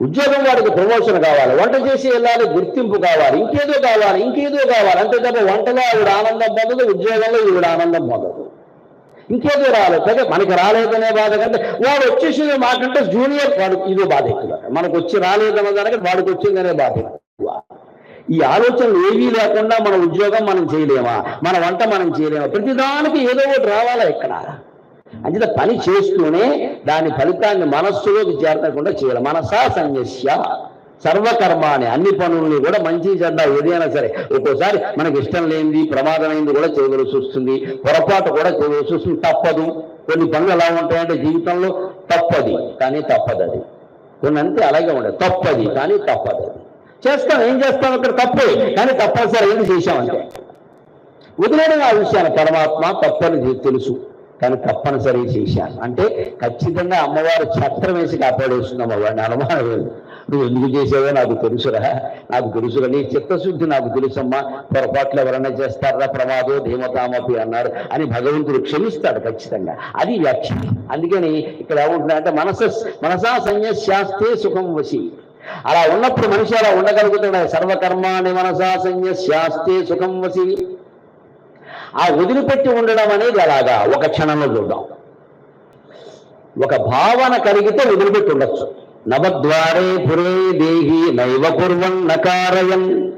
ఉద్యోగం వాడికి ప్రమోషన్ కావాలి వంట చేసి వెళ్ళాలి గుర్తింపు కావాలి ఇంకేదో కావాలి ఇంకేదో కావాలి అంతే తప్ప వంటలో ఆవిడ ఆనందం పొందదు ఉద్యోగంలో ఈవిడ ఆనందం పొందదు. ఇంకేదో రాలేదు మనకి రాలేదనే బాధ కంటే వాడు వచ్చేసింది మాకంటే జూనియర్ వాడు ఇదో బాధ ఎక్కువ. మనకు వచ్చి రాలేదన్న దానికి వాడికి వచ్చిందనే బాధ ఎక్కువ. ఈ ఆలోచనలు ఏవీ లేకుండా మన ఉద్యోగం మనం చేయలేమా? మన వంట మనం చేయలేమా? ప్రతిదానికి ఏదో ఒకటి రావాలా ఇక్కడ అంచేత పని చేస్తూనే దాని ఫలితాన్ని మనస్సులోకి చేరకుండా చేయాలి. మనసా సంయస్య సర్వకర్మాని అన్ని పనుల్ని కూడా మంచి చెడ్డ ఏదైనా సరే. ఒక్కోసారి మనకి ఇష్టం లేనిది ప్రమాదమైంది కూడా చేయవలసి వస్తుంది. పొరపాటు కూడా చేయవలసి వస్తుంది. తప్పదు. కొన్ని పనులు ఎలా ఉంటాయంటే జీవితంలో తప్పది కానీ తప్పదు అది కొన్ని అంతే అలాగే ఉండదు తప్పది కానీ తప్పదు అది చేస్తాం ఏం చేస్తాం? ఇక్కడ తప్పే కానీ తప్పనిసరి ఏంటి చేశామంటే వదిలేయడం ఆ విషయాన్ని. పరమాత్మ తప్పని తెలుసు. కానీ తప్పనిసరి చేశాను అంటే ఖచ్చితంగా అమ్మవారు ఛత్రం వేసి కాపాడేస్తుంది అమ్మవారిని అనుమానం లేదు. నువ్వు ఎందుకు చేసావో నాకు తెలుసురా. నాకు తెలుసురా. నీ చిత్తశుద్ధి నాకు తెలుసమ్మా. పొరపాట్లు ఎవరైనా చేస్తారా? ప్రమాదో ధీమతామపి అన్నారు అని భగవంతుడు క్షమిస్తాడు ఖచ్చితంగా. అది వ్యాఖ్య. అందుకని ఇక్కడ ఏముంటుందంటే మనస మనసా సంయశాస్తే సుఖం వసి అలా ఉన్నప్పుడు మనిషి అలా ఉండగలుగుతున్నాడు సర్వకర్మాణి మనసా సంయశాస్తే సుఖం వసి ఆ వదిలిపెట్టి ఉండడం అనేది అలాగా. ఒక క్షణంలో చూద్దాం. ఒక భావన కలిగితే వదిలిపెట్టి ఉండొచ్చు. నవద్వారే పురే దేహి నైవ కుర్వన్ నకారయం.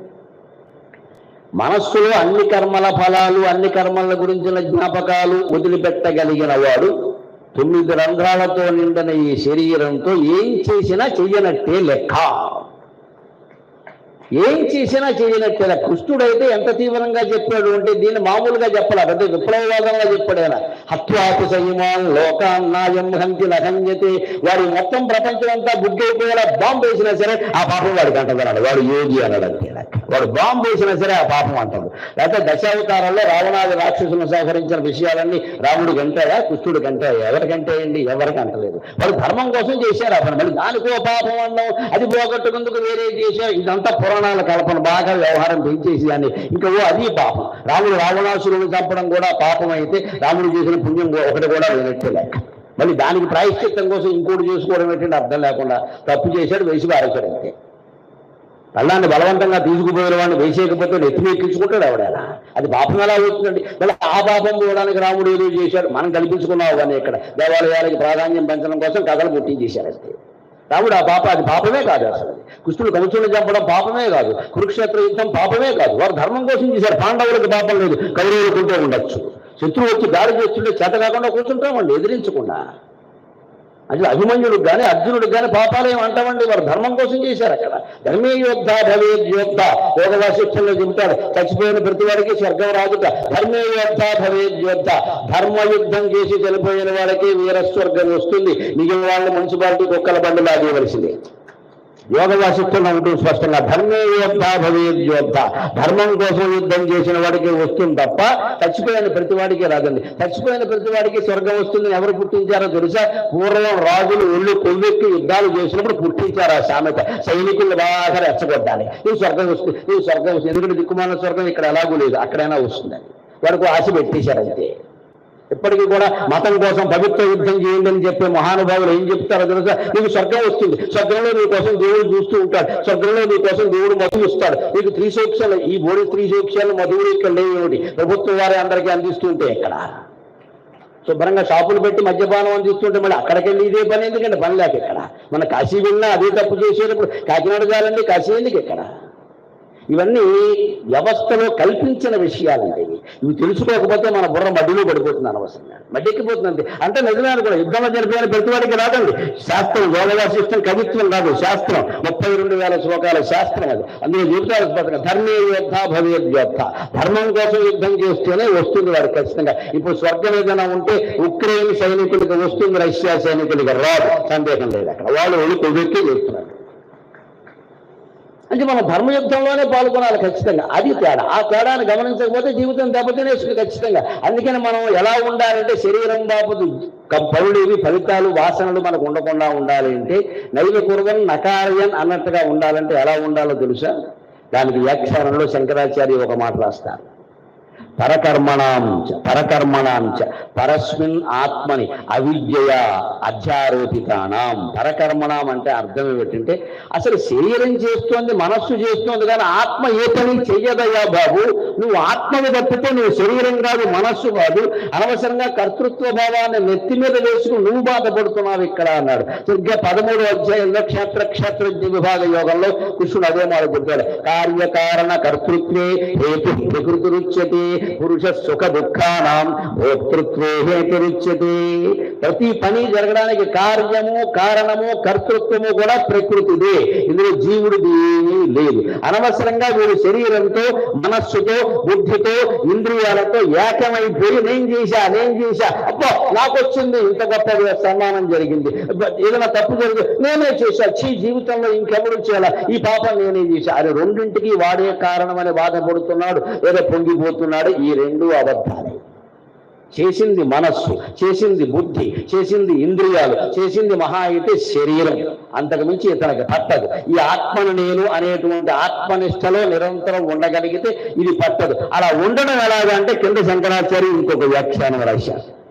మనస్సులో అన్ని కర్మల ఫలాలు అన్ని కర్మల గురించిన జ్ఞాపకాలు వదిలిపెట్టగలిగిన వాడు తొమ్మిది రంధ్రాలతో నిండిన ఈ శరీరంతో ఏం చేసినా చెయ్యనట్టే లెక్క. ఏం చేసినా చేయనట్టేనా కృష్ణుడైతే ఎంత తీవ్రంగా చెప్పాడు అంటే దీన్ని మామూలుగా చెప్పాలి. పెద్ద విప్లవవాదంగా చెప్పాడు ఆయన. హత్వాపు సంయమాన్ లోకాన్నాయం హంతి నహంజతే వాడు మొత్తం ప్రపంచం అంతా బుగ్గైపోయేలా బాంబు వేసినా సరే ఆ పాపం వాడికి అంటదన్నాడు. వాడు యోగి అన్నాడు అంతే వాడు బాంబు వేసినా సరే ఆ పాపం అంటాడు. లేకపోతే దశావతారంలో రావణాది రాక్షసులను సేకరించిన విషయాలన్నీ రాముడు గంటాడా కృష్ణుడు గంటాడా ఎవరికంటే అండి? ఎవరికి అంటలేదు. వాడు ధర్మం కోసం చేశారు ఆ పని మళ్ళీ దానికో పాపం అన్నాం అది పోగొట్టుకుందుకు వేరే చేశారు ఇదంతా పురాణాల కల్పన. బాగా వ్యవహారం పెంచేసి దాన్ని ఇంకా ఓ అది పాపం. రాముడు రావణాసురుడు చంపడం కూడా పాపం అయితే రాముడు చేసిన పుణ్యం ఒకటి కూడా లేనట్టే లేక మళ్ళీ దానికి ప్రాయశ్చిత్తం కోసం ఇంకోటి చేసుకోవడం ఏంటంటే అర్థం లేకుండా తప్పు చేశాడు వేసి బారేశాడు అంతే. కళ్ళాన్ని బలవంతంగా తీసుకుపోయిన వాడిని వేసేయకపోతే నెత్తిని ఎక్కించుకుంటాడు అది పాపం ఎలా అవుతుందండి? మళ్ళీ ఆ పాపం పోవడానికి రాముడు ఏదో చేశాడు. మనం కల్పించుకున్నావు కానీ ఇక్కడ. దేవాలయాలకి ప్రాధాన్యం పెంచడం కోసం కథలు పుట్టించేశాడు అంతే. రాముడు ఆ పాప అది పాపమే కాదు అసలు. అది. కృష్ణుడు కంసుని చంపడం పాపమే కాదు. కురుక్షేత్ర యుద్ధం పాపమే కాదు. వారు ధర్మం కోసం చేశారు. పాండవులకు పాపం లేదు. కౌరవులు ఉండొచ్చు. శత్రువు వచ్చి దాడి చేస్తుంటే చేత కాకుండా కూర్చుంటామండి. ఎదిరించకుండా. అంటే అభిమన్యుడికి కానీ అర్జునుడికి కానీ పాపాలేం అంటామండి. వారు ధర్మం కోసం చేశారు అక్కడ. ధర్మే యోద్ధ భవేద్ యోద్ధ యోగ వాసిష్ఠంలో చెబుతాడు చచ్చిపోయిన ప్రతి వాడికి స్వర్గం రాదుట. ధర్మే యోద్ధ భవేద్ యోద్ధ ధర్మ యుద్ధం చేసి చనిపోయిన వాడికి వీరస్వర్గం వస్తుంది. మిగిలిన వాళ్ళు మున్సిపాలిటీ కుక్కల బండి లాగేయవలసిందే. యోగ వాసిత్వం ఉంటుంది స్పష్టంగా ధర్మే యోద్ధ భవేద్యోద్ధ ధర్మం కోసం యుద్ధం చేసిన వాడికి వస్తుంది తప్ప చచ్చిపోయిన ప్రతి వాడికి రాదండి. చచ్చిపోయిన ప్రతి వాడికి స్వర్గం వస్తుందని ఎవరు పుట్టించారో తెలుసా? పూర్వం రాజులు ఒళ్ళు కొవ్వెక్కి యుద్ధాలు చేసినప్పుడు పుట్టించారు ఆ సామెత. సైనికులు బాగా రెచ్చగొట్టాలి. ఈ స్వర్గం వస్తుంది ఈ స్వర్గం వస్తుంది. ఎందుకంటే దిక్కుమాల స్వర్గం ఇక్కడ ఎలాగూ లేదు అక్కడైనా వస్తుందని వాడికి ఆశ పెట్టేశారు అంతే. ఇప్పటికీ కూడా మతం కోసం పవిత్ర యుద్ధం చేయండి అని చెప్పే మహానుభావులు ఏం చెప్తారో తెలుసా? నీకు స్వర్గం వస్తుంది. స్వర్గంలో నీ కోసం దేవుడు చూస్తూ ఉంటాడు. స్వర్గంలో నీ కోసం దేవుడు మధువు ఇస్తాడు. నీకు త్రిశోక్షలు ఈ బోడి త్రిశోక్షలు మధువులు ఇక్కడ లేవు ఏమిటి? ప్రభుత్వం వారే అందరికీ అందిస్తుంటే ఎక్కడ? శుభ్రంగా షాపులు పెట్టి మద్యపానం అందిస్తుంటే మళ్ళీ అక్కడికి వెళ్ళి ఇదే పని ఎందుకంటే పని లేక ఇక్కడ మన కాశీ వెళ్ళినా అదే తప్పు చేసేటప్పుడు కాకినాడ చాలండి కాశీ ఎందుకు ఇక్కడ ఇవన్నీ వ్యవస్థలో కల్పించిన విషయాలండి ఇవి. ఇవి తెలుసుకోకపోతే మన బుర్ర మడ్డిలో పడిపోతుంది అనవసరంగా. మడ్డెక్కిపోతుందండి. అంటే నిజమే కూడా యుద్ధంలో జరిపిన ప్రతివాడికి రాదండి. శాస్త్రం యోగవాసిష్టం కవిత్వం కాదు శాస్త్రం. ముప్పై రెండు వేల శ్లోకాల శాస్త్రం అది. అందులో చెబుతారు స్పష్టంగా ధర్మే యోద్ధ భవేద్ యోద్ధ ధర్మం కోసం యుద్ధం చేస్తేనే వస్తుంది వాడు ఖచ్చితంగా. ఇప్పుడు స్వర్గం ఏదైనా ఉంటే ఉక్రెయిన్ సైనికులకి వస్తుంది రష్యా సైనికులకి రాదు. సందేహం లేదు అక్కడ. వాళ్ళు వెళ్ళి కొవ్వెక్కి చేస్తున్నారు. అంటే మనం ధర్మయుద్ధంలోనే పాల్గొనాలి ఖచ్చితంగా. అది తేడా. ఆ తేడాను గమనించకపోతే జీవితం దెబ్బతినేస్తుంది ఖచ్చితంగా. అందుకని మనం ఎలా ఉండాలంటే శరీరం బాపదు పరుడేవి ఫలితాలు వాసనలు మనకు ఉండకుండా ఉండాలి అంటే నైవ కురగన్ నకార్యన్ అన్నట్టుగా ఉండాలంటే ఎలా ఉండాలో తెలుసా? దానికి వ్యాఖ్యానంలో శంకరాచార్య ఒక మాట రాస్తారు. పరకర్మణాంచ పరకర్మణాంచ పరస్మిన్ ఆత్మని అవిద్యయ అధ్యారోపితానాం. పరకర్మణం అంటే అర్థం ఏమిటంటే అసలు శరీరం చేస్తోంది మనస్సు చేస్తోంది కానీ ఆత్మ ఏ పని చెయ్యదయ్యా బాబు? నువ్వు ఆత్మని తప్పితే నువ్వు శరీరం కాదు మనస్సు కాదు. అనవసరంగా కర్తృత్వ భావాన్ని నెత్తి మీద వేసుకుని నువ్వు బాధపడుతున్నావు ఇక్కడ అన్నాడు. సరిగ్గా పదమూడు అధ్యాయంలో క్షేత్ర క్షేత్రజ్ఞ విభాగ యోగంలో కృష్ణుడు అదే మాట గుర్తాడు కార్యకారణ కర్తృత్వే హేతు ప్రకృతిరుచ్యతే. పురుష సుఖ దుఃఖానం భోక్తృత్వే హేతురుచ్యతే ప్రతి పని జరగడానికి కార్యము కారణము కర్తృత్వము కూడా ప్రకృతిదే. ఇందులో జీవుడిది లేదు. అనవసరంగా వీడు శరీరంతో మనస్సుతో బుద్ధితో ఇంద్రియాలతో ఏకమైపోయి నేను చేశా నేను చేశా అబ్బో నాకు వచ్చింది ఇంత గొప్ప సన్మానం జరిగింది. ఏదైనా తప్పు జరిగింది నేనే చేశా. చీ జీవితంలో ఇంకెవరు చేయాలా? ఈ పాపం నేనే చేశా. అది రెండింటికి వాడే కారణమని బాధపడుతున్నాడు. ఏదో పొంగిపోతున్నాడు ఈ రెండు అబద్ధాలే. చేసింది మనస్సు చేసింది బుద్ధి చేసింది ఇంద్రియాలు చేసింది మహా అయితే శరీరం. అంతకుమించి ఇతనికి పట్టదు. ఈ ఆత్మను నేను అనేటువంటి ఆత్మనిష్టలో నిరంతరం ఉండగలిగితే ఇది పట్టదు. అలా ఉండడం ఎలాగంటే కింద శంకరాచార్య ఇంకొక వ్యాఖ్యానం రాశారు.